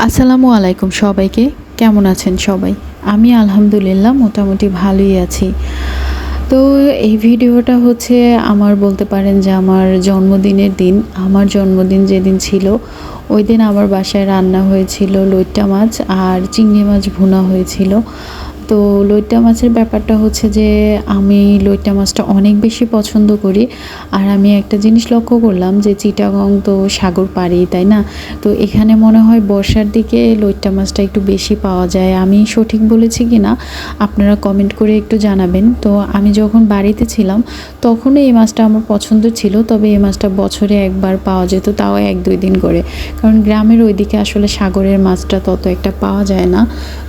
আসসালামু আলাইকুম সবাইকে। কেমন আছেন সবাই? আমি আলহামদুলিল্লাহ মোটামুটি ভালোই আছি। তো এই ভিডিওটা হচ্ছে আমার বলতে পারেন যে আমার জন্মদিনের দিন। আমার জন্মদিন যেদিন ছিল, ওই দিন আমার বাসায় রান্না হয়েছিল লইটা মাছ আর চিংড়ি মাছ ভুনা হয়েছিল। তো লইট্টা মাছের ব্যাপারটা হচ্ছে যে আমি লইট্টা মাছটা অনেক বেশি পছন্দ করি। আর আমি একটা জিনিস লক্ষ্য করলাম যে চিটাগং তো সাগর পাড়ি, তাই না? তো এখানে মনে হয় বর্ষার দিকে লইট্টা মাছটা একটু বেশি পাওয়া যায়। আমি সঠিক বলেছি কি না? আপনারা কমেন্ট করে একটু জানাবেন। তো আমি যখন বাড়িতে ছিলাম, তখনও এই মাছটা আমার পছন্দ ছিল, তবে এই মাছটা বছরে একবার পাওয়া যেত, তাও এক দুই দিন করে। কারণ গ্রামের ওইদিকে আসলে সাগরের মাছটা তত একটা পাওয়া যায় না।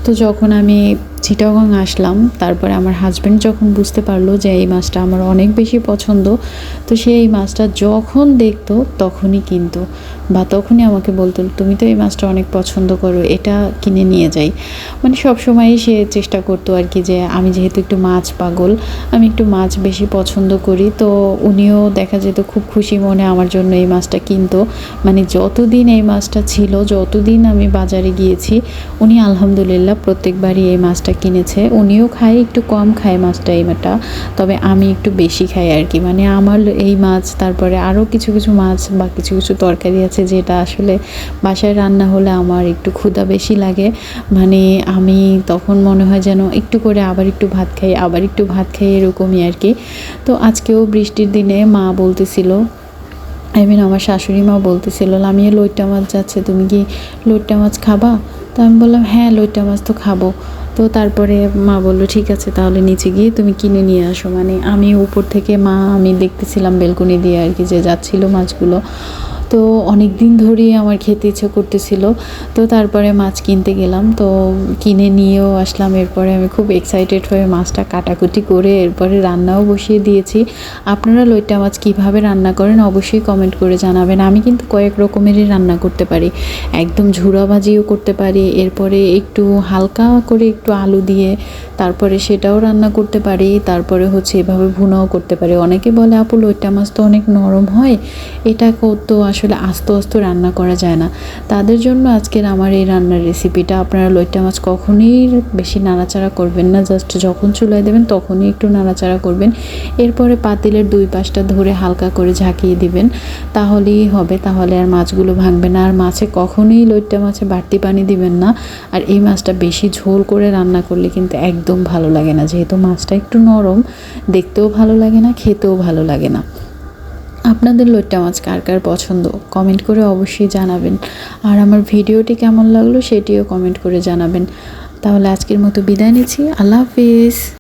তো যখন আমি চিটাগং আসলাম। তারপরে আমার হাজব্যান্ড যখন বুঝতে পারল যে এই মাছটা আমার অনেক বেশি পছন্দ, তো সে এই মাছটা যখন দেখতো তখনই কিনতো। বা তখনই আমাকে বলতো, তুমি তো এই মাছটা অনেক পছন্দ করো, এটা কিনে নিয়ে যাই। মানে সব সময়ই সে চেষ্টা করতো আর কি যে, আমি যেহেতু একটু মাছ পাগল, আমি একটু মাছ বেশি পছন্দ করি। তো উনিও দেখা যেত খুব খুশি মনে আমার জন্য এই মাছটা কিনতো। মানে যতদিন এই মাছটা ছিল, যতদিন আমি বাজারে গিয়েছি, উনি আলহামদুলিল্লাহ প্রত্যেকবারই এই মাছটা কিনেছে। উনিও খায়, একটু কম খায় মাছটা এই মাটা তবে আমি একটু বেশি খাই আর কি। মানে আমার এই মাছ, তারপরে আরও কিছু কিছু মাছ বা কিছু কিছু তরকারি আছে যেটা আসলে বাসায় রান্না হলে আমার একটু ক্ষুধা বেশি লাগে। মানে আমি তখন মনে হয় যেন একটু করে আবার একটু ভাত খাই, আবার একটু ভাত খাই এরকমই আর কি তো আজকেও বৃষ্টির দিনে মা বলতেছিল আই মিন আমার শাশুড়ি মা বলতেছিল, লামিয়ে লইট্টা মাছ যাচ্ছে, তুমি কি লইট্টা মাছ খাবা? তো আমি বললাম হ্যাঁ লইট্টা মাছ তো খাব। তো তারপরে মা বলল, ঠিক আছে, তাহলে নিচে গিয়ে তুমি কিনে নিয়ে আসো। মানে আমি উপর থেকে মা, আমি দেখতেছিলাম বেলকনি দিয়ে আর কি যে যাচ্ছিল মাছগুলো। তো অনেক দিন ধরেই আমার খেতে ইচ্ছে করতেছিল। তো তারপরে মাছ কিনতে গেলাম। তো কিনে নিয়েও আসলাম। এরপরে আমি খুব এক্সাইটেড হয়ে মাছটা কাটাকুটি করে এরপরে রান্নাও বসিয়ে দিয়েছি। আপনারা লইটা মাছ কীভাবে রান্না করেন অবশ্যই কমেন্ট করে জানাবেন। আমি কিন্তু কয়েক রকমেরই রান্না করতে পারি। একদম ঝুরা ভাজিও করতে পারি। এরপরে একটু হালকা করে একটু আলু দিয়ে তারপরে সেটাও রান্না করতে পারি। তারপরে হচ্ছে এভাবে ভুনাও করতে পারি। অনেকে বলে, আপু লইটা মাছ তো অনেক নরম হয়। এটা তো আসলে আস্তে আস্ত রান্না করা যায় না। তাদের জন্য আজকের আমার এই রান্নার রেসিপিটা আপনারা লইট্টা মাছ কখনই বেশি নাড়াচাড়া করবেন না জাস্ট যখন চুলায় দেবেন তখনই একটু নাড়াচাড়া করবেন। এরপরে পাতিলের দুই পাশটা ধরে হালকা করে ঝাঁকিয়ে দিবেন, তাহলেই হবে, তাহলে আর মাছগুলো ভাঙবে না। আর মাছে কখনোই লইট্টা মাছে বাড়তি পানি দিবেন না। আর এই মাছটা বেশি ঝোল করে রান্না করলে কিন্তু একদম ভালো লাগে না। যেহেতু মাছটা একটু নরম, দেখতেও ভালো লাগে না, খেতেও ভালো লাগে না। আপনাদের লোট্টা মাছ কার কার পছন্দ? কমেন্ট করে অবশ্যই জানাবেন। আর আমার ভিডিওটি কেমন লাগল সেটিও কমেন্ট করে জানাবেন। তাহলে আজকের মতো বিদায় নিচ্ছি। আল্লাহ হাফিজ।